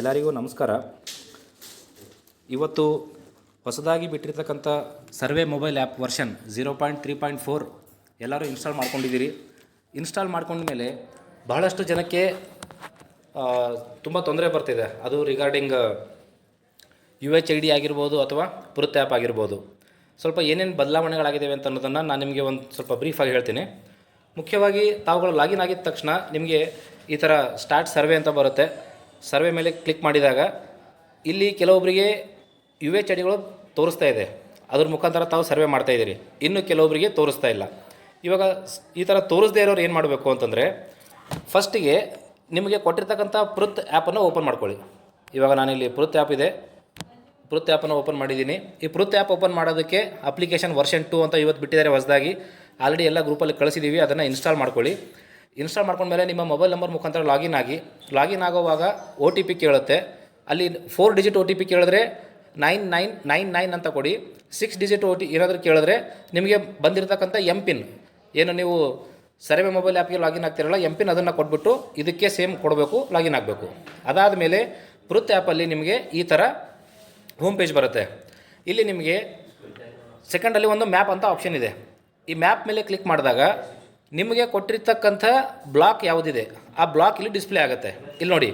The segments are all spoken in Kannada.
ಎಲ್ಲರಿಗೂ ನಮಸ್ಕಾರ. ಇವತ್ತು ಹೊಸದಾಗಿ ಬಿಟ್ಟಿರ್ತಕ್ಕಂಥ survey mobile app version zero point three point four ಎಲ್ಲರೂ ಇನ್ಸ್ಟಾಲ್ ಮಾಡ್ಕೊಂಡಿದ್ದೀರಿ. ಇನ್ಸ್ಟಾಲ್ ಮಾಡ್ಕೊಂಡ್ಮೇಲೆ ಬಹಳಷ್ಟು ಜನಕ್ಕೆ ತುಂಬ ತೊಂದರೆ ಬರ್ತಿದೆ. ಅದು regarding U H I D ಆಗಿರ್ಬೋದು ಅಥವಾ ಪುರುತ್ ಆ್ಯಪ್ ಆಗಿರ್ಬೋದು. ಸ್ವಲ್ಪ ಏನೇನು ಬದಲಾವಣೆಗಳಾಗಿದ್ದಾವೆ ಅಂತ ಅನ್ನೋದನ್ನು ನಾನು ನಿಮಗೆ ಒಂದು ಸ್ವಲ್ಪ ಬ್ರೀಫಾಗಿ ಹೇಳ್ತೀನಿ. ಮುಖ್ಯವಾಗಿ ತಾವುಗಳು ಲಾಗಿನ್ ಆಗಿದ ತಕ್ಷಣ ನಿಮಗೆ ಈ ಥರ ಸ್ಟಾರ್ಟ್ ಸರ್ವೆ ಅಂತ ಬರುತ್ತೆ. ಸರ್ವೆ ಮೇಲೆ ಕ್ಲಿಕ್ ಮಾಡಿದಾಗ ಇಲ್ಲಿ ಕೆಲವೊಬ್ಬರಿಗೆ ಯು ಎಚ್ ಐಡಿಗಳು ತೋರಿಸ್ತಾ ಇದೆ. ಅದ್ರ ಮುಖಾಂತರ ತಾವು ಸರ್ವೆ ಮಾಡ್ತಾ ಇದ್ದೀರಿ. ಇನ್ನು ಕೆಲವೊಬ್ಬರಿಗೆ ತೋರಿಸ್ತಾ ಇಲ್ಲ. ಇವಾಗ ಈ ಥರ ತೋರಿಸದೇ ಇರೋರು ಏನು ಮಾಡಬೇಕು ಅಂತಂದರೆ ಫಸ್ಟಿಗೆ ನಿಮಗೆ ಕೊಟ್ಟಿರ್ತಕ್ಕಂಥ ಪೃತ್ ಆ್ಯಪನ್ನು ಓಪನ್ ಮಾಡ್ಕೊಳ್ಳಿ. ಇವಾಗ ನಾನಿಲ್ಲಿ ಪೃತ್ ಆ್ಯಪ್ ಇದೆ. ಪೃತ್ ಆ್ಯಪನ್ನು ಓಪನ್ ಮಾಡಿದ್ದೀನಿ. ಈ ಪೃತ್ ಆ್ಯಪ್ ಓಪನ್ ಮಾಡೋದಕ್ಕೆ ಅಪ್ಲಿಕೇಶನ್ ವರ್ಷನ್ ಟು ಅಂತ ಇವತ್ತು ಬಿಟ್ಟಿದ್ದಾರೆ ಹೊಸದಾಗಿ. ಆಲ್ರೆಡಿ ಎಲ್ಲ ಗ್ರೂಪಲ್ಲಿ ಕಳಿಸಿದ್ದೀವಿ ಅದನ್ನು ಇನ್ಸ್ಟಾಲ್ ಮಾಡ್ಕೊಳ್ಳಿ. ಇನ್ಸ್ಟಾಲ್ ಮಾಡ್ಕೊಂಡ್ಮೇಲೆ ನಿಮ್ಮ ಮೊಬೈಲ್ ನಂಬರ್ ಮುಖಾಂತರ ಲಾಗಿನ್ ಆಗಿ, ಲಾಗಿನ್ ಆಗೋವಾಗ ಒ ಟಿ ಪಿ ಕೇಳುತ್ತೆ. ಅಲ್ಲಿ four digit O T P ಕೇಳಿದ್ರೆ ನೈನ್ ನೈನ್ ನೈನ್ ನೈನ್ ಅಂತ ಕೊಡಿ. ಸಿಕ್ಸ್ ಡಿಜಿಟ್ ಒ ಟಿ ಏನಾದರೂ ಕೇಳಿದ್ರೆ ನಿಮಗೆ ಬಂದಿರತಕ್ಕಂಥ ಎಂ ಪಿನ್ ಏನು ನೀವು ಸರ್ವೆ ಮೊಬೈಲ್ ಆ್ಯಪ್ಗೆ ಲಾಗಿನ್ ಆಗ್ತಿರಲ್ಲ ಎಂ ಪಿನ್ ಅದನ್ನು ಕೊಟ್ಬಿಟ್ಟು ಇದಕ್ಕೆ ಸೇಮ್ ಕೊಡಬೇಕು, ಲಾಗಿನ್ ಆಗಬೇಕು. ಅದಾದ ಮೇಲೆ ಪೃತ್ ಆ್ಯಪಲ್ಲಿ ನಿಮಗೆ ಈ ಥರ ಹೋಮ್ ಪೇಜ್ ಬರುತ್ತೆ. ಇಲ್ಲಿ ನಿಮಗೆ ಸೆಕೆಂಡಲ್ಲಿ ಒಂದು ಮ್ಯಾಪ್ ಅಂತ ಆಪ್ಷನ್ ಇದೆ. ಈ ಮ್ಯಾಪ್ ಮೇಲೆ ಕ್ಲಿಕ್ ಮಾಡಿದಾಗ ನಿಮಗೆ ಕೊಟ್ಟಿರ್ತಕ್ಕಂಥ ಬ್ಲಾಕ್ ಯಾವುದಿದೆ? ಆ ಬ್ಲಾಕ್ ಇಲ್ಲಿ ಡಿಸ್ಪ್ಲೇ ಆಗುತ್ತೆ. ಇಲ್ಲಿ ನೋಡಿ,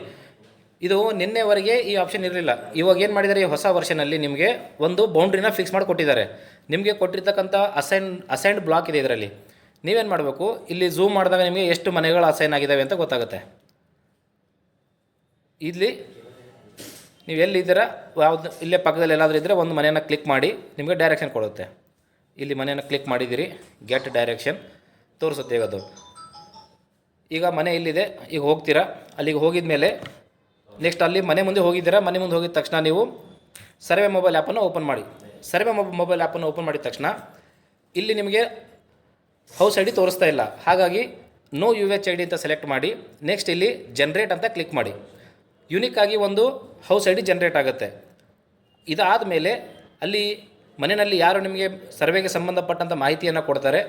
ಇದು ನಿನ್ನೆವರೆಗೆ ಈ ಆಪ್ಷನ್ ಇರಲಿಲ್ಲ. ಇವಾಗ ಏನು ಮಾಡಿದ್ದಾರೆ? ಈ ಹೊಸ ವರ್ಷನಲ್ಲಿ ನಿಮಗೆ ಒಂದು ಬೌಂಡ್ರಿನ ಫಿಕ್ಸ್ ಮಾಡಿ ಕೊಟ್ಟಿದ್ದಾರೆ. ನಿಮಗೆ ಕೊಟ್ಟಿರ್ತಕ್ಕಂಥ ಅಸೈನ್ ಅಸೈನ್ಡ್ ಬ್ಲಾಕ್ ಇದೆ ಇದರಲ್ಲಿ. ನೀವೇನು ಮಾಡಬೇಕು? ಇಲ್ಲಿ ಝೂಮ್ ಮಾಡಿದಾಗ ನಿಮಗೆ ಎಷ್ಟು ಮನೆಗಳು ಅಸೈನ್ ಆಗಿದ್ದಾವೆ ಅಂತ ಗೊತ್ತಾಗುತ್ತೆ. ಇಲ್ಲಿ ನೀವು ಎಲ್ಲಿದ್ದೀರಾ ಯಾವ್ದು, ಇಲ್ಲೇ ಪಕ್ಕದಲ್ಲಿ ಎಲ್ಲಾದರೂ ಇದ್ದರೆ ಒಂದು ಮನೆಯನ್ನು ಕ್ಲಿಕ್ ಮಾಡಿ ನಿಮಗೆ ಡೈರೆಕ್ಷನ್ ಕೊಡುತ್ತೆ. ಇಲ್ಲಿ ಮನೆಯನ್ನು ಕ್ಲಿಕ್ ಮಾಡಿದ್ದೀರಿ ಗೆಟ್ ಡೈರೆಕ್ಷನ್ ತೋರಿಸುತ್ತೆ ಈಗ ಅದು ಈಗ ಮನೆ ಇಲ್ಲಿದೆ, ಈಗ ಹೋಗ್ತೀರಾ? ಅಲ್ಲಿಗೆ ಹೋಗಿದ ಮೇಲೆ ನೆಕ್ಸ್ಟ್ ಅಲ್ಲಿ ಮನೆ ಮುಂದೆ ಹೋಗಿದ್ದೀರಾ? ಮನೆ ಮುಂದೆ ಹೋಗಿದ ತಕ್ಷಣ ನೀವು ಸರ್ವೆ ಮೊಬೈಲ್ ಆ್ಯಪನ್ನು ಓಪನ್ ಮಾಡಿ. ಸರ್ವೆ ಮೊಬೈಲ್ ಆ್ಯಪನ್ನು ಓಪನ್ ಮಾಡಿದ ತಕ್ಷಣ ಇಲ್ಲಿ ನಿಮಗೆ ಹೌಸ್ ಐ ಡಿ ತೋರಿಸ್ತಾ ಇಲ್ಲ. ಹಾಗಾಗಿ no U H I D ಅಂತ ಸೆಲೆಕ್ಟ್ ಮಾಡಿ ನೆಕ್ಸ್ಟ್ ಇಲ್ಲಿ ಜನ್ರೇಟ್ ಅಂತ ಕ್ಲಿಕ್ ಮಾಡಿ. ಯುನಿಕ್ ಆಗಿ ಒಂದು ಹೌಸ್ ಐ ಡಿ ಜನ್ರೇಟ್ ಆಗುತ್ತೆ. ಇದಾದ ಮೇಲೆ ಅಲ್ಲಿ ಮನೆಯಲ್ಲಿ ಯಾರು ನಿಮಗೆ ಸರ್ವೆಗೆ ಸಂಬಂಧಪಟ್ಟಂಥ ಮಾಹಿತಿಯನ್ನು ಕೊಡ್ತಾರೆ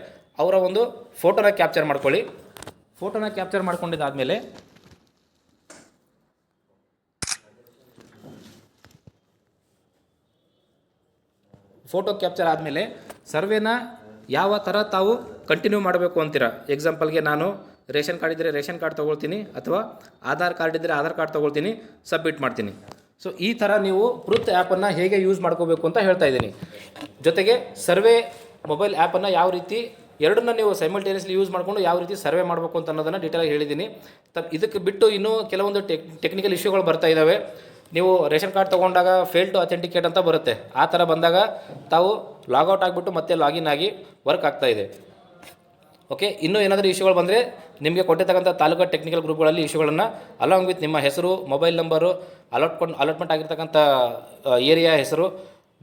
ಅವರ ಒಂದು ಫೋಟೋನ ಕ್ಯಾಪ್ಚರ್ ಮಾಡ್ಕೊಳ್ಳಿ. ಫೋಟೋನ ಕ್ಯಾಪ್ಚರ್ ಮಾಡ್ಕೊಂಡಿದ್ದಾದಮೇಲೆ ಫೋಟೋ ಕ್ಯಾಪ್ಚರ್ ಆದಮೇಲೆ ಸರ್ವೇನ ಯಾವ ಥರ ತಾವು ಕಂಟಿನ್ಯೂ ಮಾಡಬೇಕು ಅಂತೀರಾ? ಎಕ್ಸಾಂಪಲ್ಗೆ ನಾನು ರೇಷನ್ ಕಾರ್ಡ್ ಇದ್ದರೆ ರೇಷನ್ ಕಾರ್ಡ್ ತೊಗೊಳ್ತೀನಿ ಅಥವಾ ಆಧಾರ್ ಕಾರ್ಡ್ ಇದ್ದರೆ ಆಧಾರ್ ಕಾರ್ಡ್ ತೊಗೊಳ್ತೀನಿ ಸಬ್ಮಿಟ್ ಮಾಡ್ತೀನಿ. ಸೊ ಈ ಥರ ನೀವು ಪೃತ್ ಆ್ಯಪನ್ನು ಹೇಗೆ ಯೂಸ್ ಮಾಡ್ಕೋಬೇಕು ಅಂತ ಹೇಳ್ತಾ ಇದ್ದೀನಿ. ಜೊತೆಗೆ ಸರ್ವೆ ಮೊಬೈಲ್ ಆ್ಯಪನ್ನು ಯಾವ ರೀತಿ ಎರಡನ್ನ ನೀವು ಸೈಮಲ್ಟೇನಿಯಸ್ಲಿ ಯೂಸ್ ಮಾಡಿಕೊಂಡು ಯಾವ ರೀತಿ ಸರ್ವೆ ಮಾಡಬೇಕು ಅಂತ ಅನ್ನೋದನ್ನು ಡೀಟೇಲಾಗಿ ಹೇಳಿದ್ದೀನಿ. ತ ಇದಕ್ಕೆ ಬಿಟ್ಟು ಇನ್ನೂ ಕೆಲವೊಂದು ಟೆಕ್ ಟೆಕ್ನಿಕಲ್ ಇಶ್ಯೂಗಳು ಬರ್ತಾ ಇದ್ದಾವೆ ನೀವು ರೇಷನ್ ಕಾರ್ಡ್ ತೊಗೊಂಡಾಗ ಫೇಲ್ ಟು ಅಥೆಂಟಿಕೇಟ್ ಅಂತ ಬರುತ್ತೆ. ಆ ಥರ ಬಂದಾಗ ತಾವು ಲಾಗೌಟ್ ಆಗಿಬಿಟ್ಟು ಮತ್ತೆ ಲಾಗಿನ್ ಆಗಿ ವರ್ಕ್ ಆಗ್ತಾ ಇದೆ. ಓಕೆ ಇನ್ನೂ ಏನಾದರೂ ಇಶ್ಯೂಗಳು ಬಂದರೆ ನಿಮಗೆ ಕೊಟ್ಟಿರ್ತಕ್ಕಂಥ ತಾಲೂಕು ಟೆಕ್ನಿಕಲ್ ಗ್ರೂಪ್ಗಳಲ್ಲಿ ಇಶ್ಯೂಗಳನ್ನು ಅಲಾಂಗ್ ವಿತ್ ನಿಮ್ಮ ಹೆಸರು ಮೊಬೈಲ್ ನಂಬರು ಅಲಾಟ್ಕೊಂಡು ಅಲಾಟ್ಮೆಂಟ್ ಆಗಿರ್ತಕ್ಕಂಥ ಏರಿಯಾ ಹೆಸರು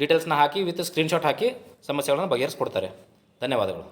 ಡೀಟೇಲ್ಸ್ನ ಹಾಕಿ ವಿತ್ ಸ್ಕ್ರೀನ್ಶಾಟ್ ಹಾಕಿ ಸಮಸ್ಯೆಗಳನ್ನು ಬಗೆಹರಿಸ್ಕೊಡ್ತಾರೆ. ಧನ್ಯವಾದಗಳು.